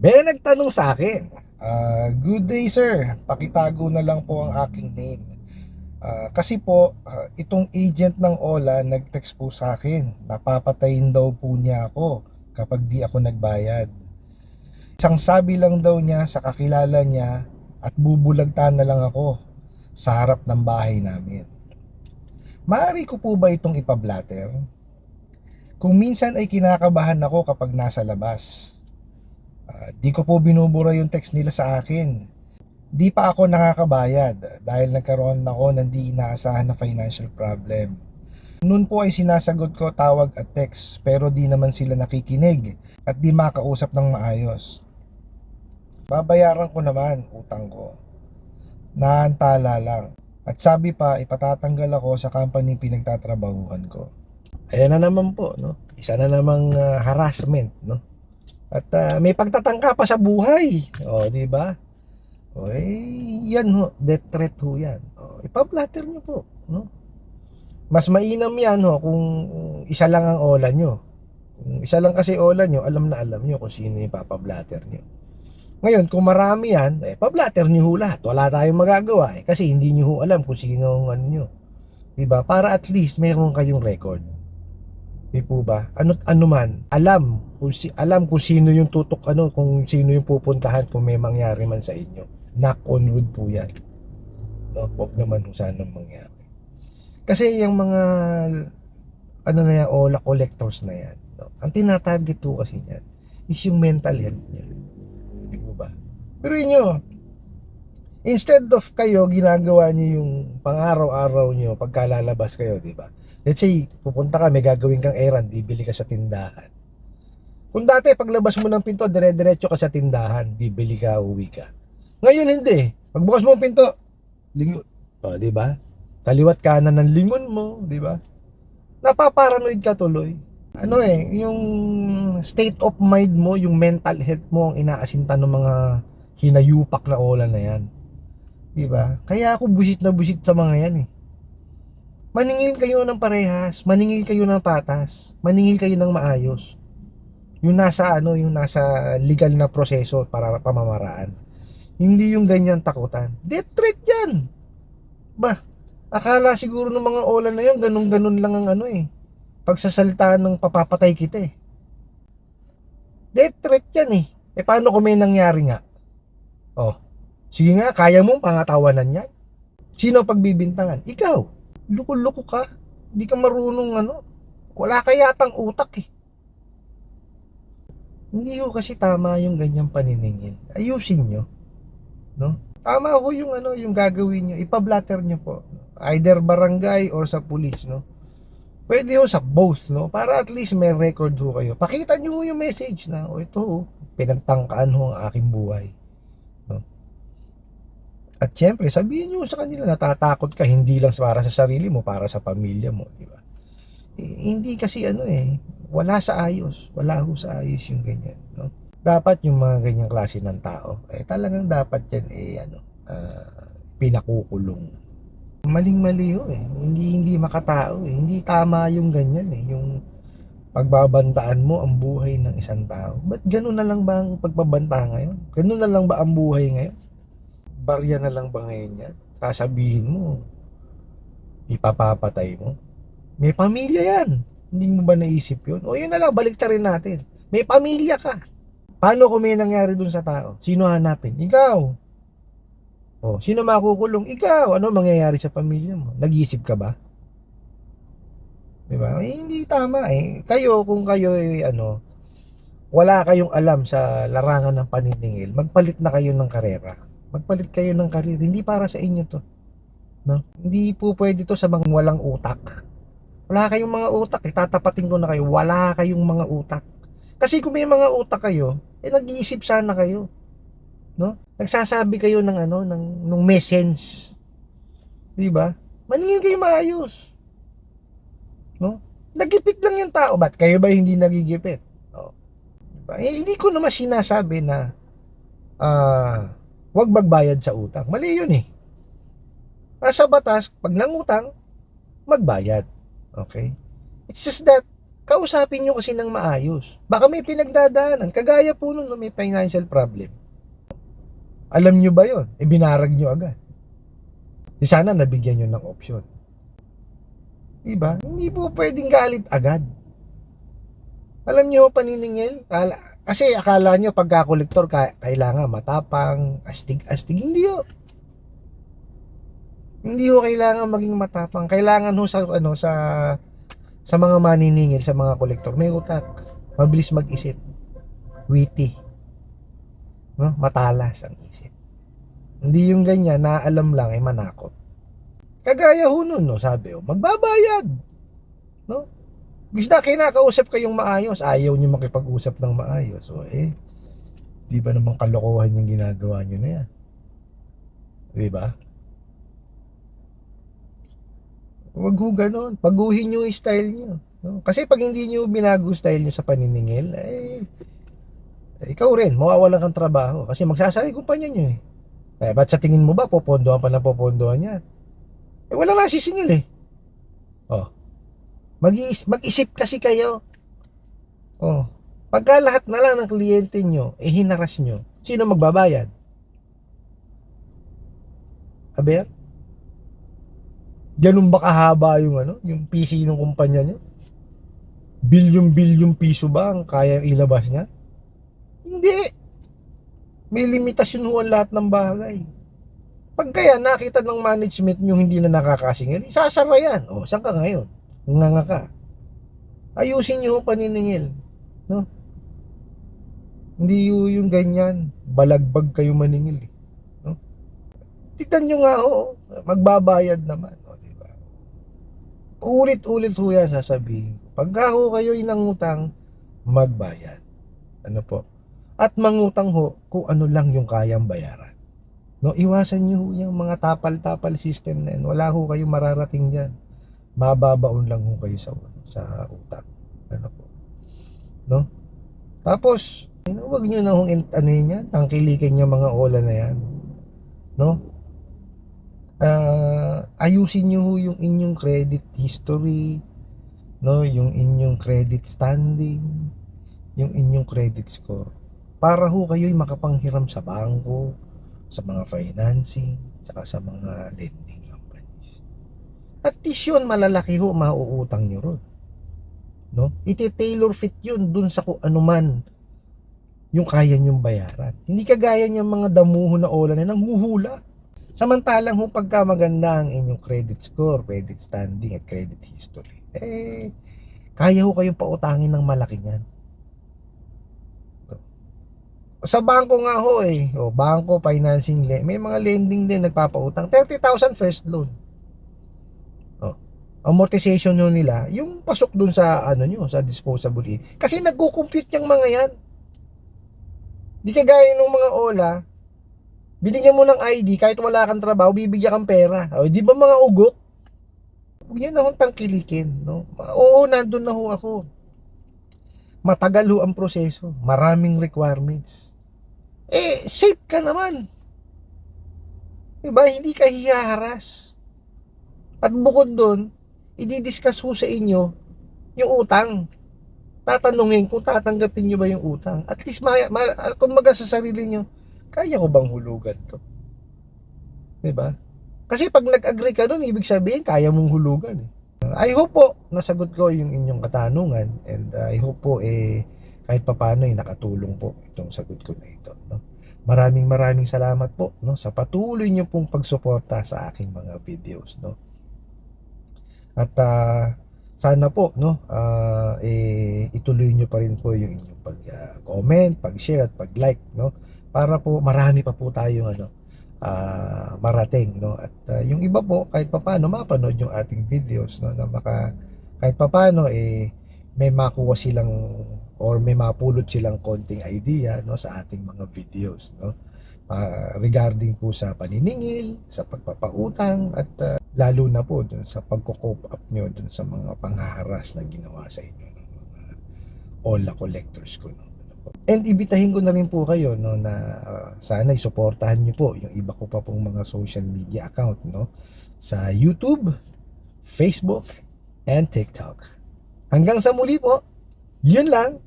May nagtanong sa akin, "Ah, good day sir, pakitago na lang po ang aking name. Ah, kasi po, ah, itong agent ng Ola nag-text po sa akin, napapatayin daw po niya ako kapag di ako nagbayad. Isang sabi lang daw niya sa kakilala niya at bubulagtan na lang ako sa harap ng bahay namin. Maaari ko po ba itong ipablatter? Kung minsan ay kinakabahan ako kapag nasa labas. Ah, di ko po binubura yung text nila sa akin. Di pa ako nakakabayad dahil nagkaroon ako ng di inaasahan na financial problem. Noon po ay sinasagot ko tawag at text pero di naman sila nakikinig at di makausap ng maayos. Babayaran ko naman utang ko. Naantala lang. At sabi pa ipatatanggal ako sa company pinagtatrabahuhan ko. Ayan na naman po, no? Isa na namang ah, harassment, no? At ah, may pagtatangka pa sa buhay. O, di ba? O, eh, yan ho. Death threat ho yan. O, ipablatter nyo po. No? Mas mainam yan ho kung isa lang ang ola nyo. Kung isa lang kasi ola nyo, alam na alam nyo kung sino yung papablatter nyo. Ngayon, kung marami yan, eh, pablatter nyo ho lahat. Wala tayong magagawa eh. Kasi hindi nyo ho alam kung sino ang ano nyo. Diba? Para at least meron kayong record. Di po ba? Ano ano man, alam kung si, alam kung sino yung tutok ano, kung sino yung pupuntahan kung may mangyari man sa inyo. Knock on wood po 'yan. No, wag naman kung saan ang mangyari. Kasi yung mga ano na yan, ola collectors na yan. No? Ang tinatarget po kasi niyan is yung mental health niya. Di po ba? Pero inyo, instead of kayo ginagawa niyo yung pang-araw-araw niyo pagka lalabas kayo, di ba? Let's say, pupunta ka, may gagawin kang errand, bibili ka sa tindahan. Kung dati, paglabas mo ng pinto, dire-diretso ka sa tindahan, bibili ka, uwi ka. Ngayon, hindi. Pagbukas mo ang pinto, lingon. O, di ba? Kaliwat kanan ng lingon mo, di ba? Napaparanoid ka tuloy. Ano eh, yung state of mind mo, yung mental health mo ang inaasinta ng mga hinayupak na ola na yan. Di ba? Kaya ako busit na busit sa mga yan eh. Maningil kayo ng parehas, maningil kayo ng patas, maningil kayo ng maayos. Yung nasa ano, yung nasa legal na proseso para pamamaraan. Hindi yung ganyan takutan. Death threat yan. Ba, akala siguro ng mga ola na yun, ganun-ganun lang ang ano eh. Pagsasalita ng papapatay kita eh. Death threat yan eh. Eh paano kung may nangyari nga? Oh, sige nga, kaya mo pangatawanan yan. Sino ang pagbibintangan? Ikaw. Luko-luko ka. Hindi ka marunong ano. Wala ka yatang utak eh. Hindi ko kasi tama yung ganyang paniningil. Ayusin nyo. No? Tama ho yung ano, yung gagawin nyo. Ipablatter nyo po. Either barangay or sa police, no? Pwede ho sa both, no? Para at least may record ho kayo. Pakita nyo ho yung message na, o ito ho, pinagtangkaan ho ang aking buhay. No? At syempre, sabihin nyo sa kanila, natatakot ka, hindi lang para sa sarili mo, para sa pamilya mo, di ba? Eh, hindi kasi ano eh, wala sa ayos. Wala ho sa ayos yung ganyan, no? Dapat yung mga ganyang klase ng tao, eh talagang dapat yan eh, ano, ah, pinakukulong. Maling-mali ho eh. Hindi, hindi makatao eh. Hindi tama yung ganyan eh. Yung pagbabantaan mo ang buhay ng isang tao. Ba't ganun na lang ba ang pagbabanta ngayon? Ganun na lang ba ang buhay ngayon? Barya na lang ba ngayon yan? Sasabihin mo, ipapapatay mo. May pamilya yan. Hindi mo ba naisip yun? O yun na lang, balik rin natin. May pamilya ka. Paano kung may nangyari dun sa tao? Sino hanapin? Ikaw. O, sino makukulong? Ikaw. Ano mangyayari sa pamilya mo? Nag-isip ka ba? Diba? Eh, hindi tama eh. Kayo, kung kayo eh, ano, wala kayong alam sa larangan ng paniningil, magpalit na kayo ng karera. Magpalit kayo ng karir. Hindi para sa inyo to. No? Hindi po pwede to sa mga walang utak. Wala kayong mga utak. Itatapatin ko na kayo. Wala kayong mga utak. Kasi kung may mga utak kayo, eh nag-iisip sana kayo. No? Nagsasabi kayo ng ano, ng, ng may sense. Di ba? Maningil kayo maayos. No? Nagipit lang yung tao. Ba't kayo ba hindi nagigipit? Oh. Diba? Eh, hindi ko naman sinasabi na ah, wag magbayad sa utang. Mali yun eh. Nasa batas, pag nangutang, magbayad. Okay? It's just that, kausapin nyo kasi ng maayos. Baka may pinagdadaanan. Kagaya po nun, may financial problem. Alam nyo ba yon? E binarag nyo agad. Di sana nabigyan nyo ng option. Diba? Hindi po pwedeng galit agad. Alam nyo, paniningil, kala, kasi akala nyo pagka-collector, ka, kailangan matapang, astig-astig. Hindi ho. Hindi ho kailangan maging matapang. Kailangan ho sa, ano, sa, sa mga maniningil, sa mga kolektor, may utak. Mabilis mag-isip. Witty. No? Matalas ang isip. Hindi yung ganyan, na alam lang, ay manakot. Kagaya ho nun, no, sabi ho, magbabayad. No? Gusto na kinakausap kayong maayos, ayaw niyo makipag-usap ng maayos. So, eh, di ba naman kalokohan yung ginagawa niyo na yan? Di ba? Huwag ho ganon. Paguhin niyo yung style niyo. No? Kasi pag hindi niyo binago style niyo sa paniningil, eh, eh, ikaw rin, mawawalan kang trabaho. Kasi magsasari kumpanya niyo eh. Eh, ba't sa tingin mo ba, popondohan pa na popondohan yan? Eh, wala na sisingil eh. Oh. Mag-iis, mag-isip kasi kayo. Oh. Pagka lahat na lang ng kliyente nyo, eh hinaras nyo, sino magbabayad? Aber? Ganun ba kahaba yung ano, yung PC ng kumpanya nyo? Bilyon-bilyon piso ba ang kaya ilabas niya? Hindi. May limitasyon ho ang lahat ng bagay. Pag kaya nakita ng management nyo hindi na nakakasingil, isasara yan. O, saan ka ngayon? Nganga ka. Ayusin nyo paniningil. No? Hindi yung ganyan. Balagbag kayo maningil. Eh. No? Tignan nyo nga ho. Magbabayad naman. Ulit-ulit ho yan sasabihin. Pagka ho kayo inangutang, magbayad. Ano po? At mangutang ho kung ano lang yung kayang bayaran. No, iwasan niyo ho yung mga tapal-tapal system na yan. Wala ho kayo mararating diyan. Mababaon lang ho kayo sa sa utang. Ano po? No? Tapos, you know, wag niyo na hong in- ano yan, tangkilikin niyo mga ola na yan. No? Ah, ayusin niyo yung inyong credit history, no, yung inyong credit standing, yung inyong credit score para ho kayo'y makapanghiram sa bangko, sa mga financing, saka sa mga lending companies. At least yun, malalaki ho, mauutang nyo ron. No? Iti-tailor fit yun dun sa kung ano man yung kaya nyong bayaran. Hindi kagaya niyang mga damuho na ola na nanghuhula. Samantalang ho pagka maganda ang inyong credit score, credit standing at credit history, eh, kaya ho kayong pautangin ng malaki niyan sa bangko nga ho eh. O, bangko, financing, may mga lending din nagpapautang. 30,000 first loan. O, amortization nyo nila, yung pasok dun sa ano nyo, sa disposable in. Kasi nagko-compute yung mga yan. Di kagaya ng mga ola, binigyan mo ng ID, kahit wala kang trabaho, bibigyan kang pera. O, di ba mga ugok? Huwag yan na hong tangkilikin. No? Oo, nandun na ho ako. Matagal ho ang proseso. Maraming requirements eh, safe ka naman. Diba? Hindi ka hihaharas. At bukod doon, i-discuss ho sa inyo yung utang. Tatanungin kung tatanggapin nyo ba yung utang. At least, ma, ma, kung maga sa sarili nyo, kaya ko bang hulugan to? Diba? Kasi pag nag-agree ka doon, ibig sabihin, kaya mong hulugan. Eh. I hope po, nasagot ko yung inyong katanungan and I hope po, eh, kahit papano ay nakatulong po itong sagot ko na ito. No? Maraming maraming salamat po no, sa patuloy niyo pong pagsuporta sa aking mga videos. No? At uh, sana po no, uh, eh, ituloy niyo pa rin po yung inyong pag-comment, uh, pag-share at pag-like. No? Para po marami pa po tayong ano, uh, marating. No? At uh, yung iba po, kahit papano, mapanood yung ating videos no, na maka, kahit papano, eh, may makuha silang or may mapulot silang konting idea no sa ating mga videos no uh, regarding po sa paniningil, sa pagpapautang at uh, lalo na po dun sa pagko-cope up nyo dun sa mga panghaharas na ginawa sa inyo ng mga OLA collectors ko no. And ibitahin ko na rin po kayo no na uh, sana isuportahan niyo po yung iba ko pa pong mga social media account no sa YouTube, Facebook, and TikTok. Hanggang sa muli po. Yun lang.